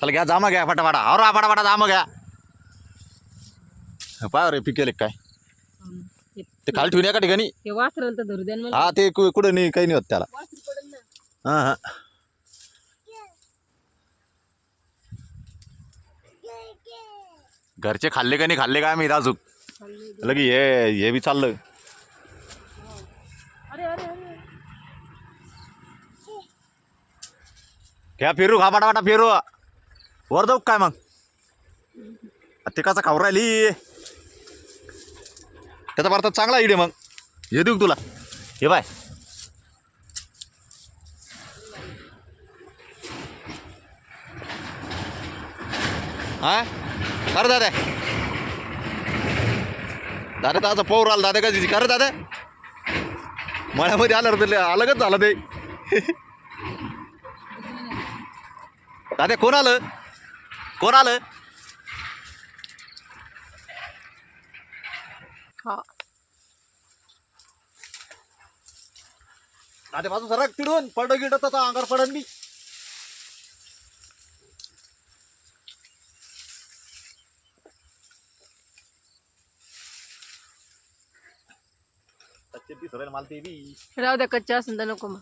चला घ्या जामा घ्या फटाफटा। आवरा फटाफटा जामा घ्या पाय रे पिकेल काय? ते खाली ठेवून एका ठिकाणी? हे वासराला तर धरू द्या ना मला. हा ते कु- कुठं नाही काही नाही होत त्याला. वासरू पडेल ना. हा हा. घरचे खाल्ले का नाही खाल्ले का आम्ही अजून? खाल्लंय. लगे हे हे बी चाललं. अरे अरे अरे. घ्या फिरू खा फटाफटा फिरू. वर जाऊ काय मग? ते खाऊ राहिली. त्याचा भारतात चांगला इडे मग. हे देऊ तुला? हे बाय. हा खरं दादा. दादा तर पोर आला. दादा कधी खरं दादा? मळ्यामध्ये आलं रे ते अलगच झालं ते. दादा कोण आलं? कोण आलं? हा. दादा बाजू सरक तिडून पड गिडत आता अंगावर पडन मी. कच्चे दिसू राहिले मला ते बी राहू द्या कच्चा असून नको मग.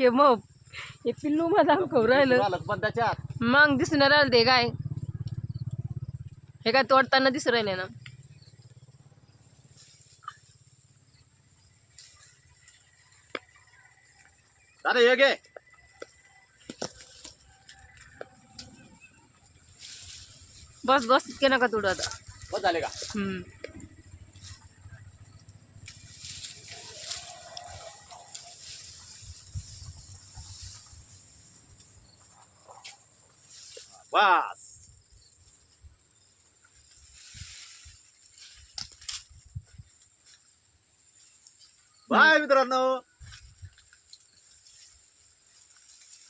हे मग हे पिल्लू माझा खाऊ राहिलं. पण त्याच्यात मग दिसून राहिलं ते काय? हे काय तोडताना दिसू राहिले ना. दादा हे घे. बस बस इतके नका तोडू आता. बस झाले का? हम्म. बस बाय मित्रांनो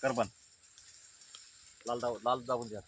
कर पण लाल दाव लाल दाबून द्या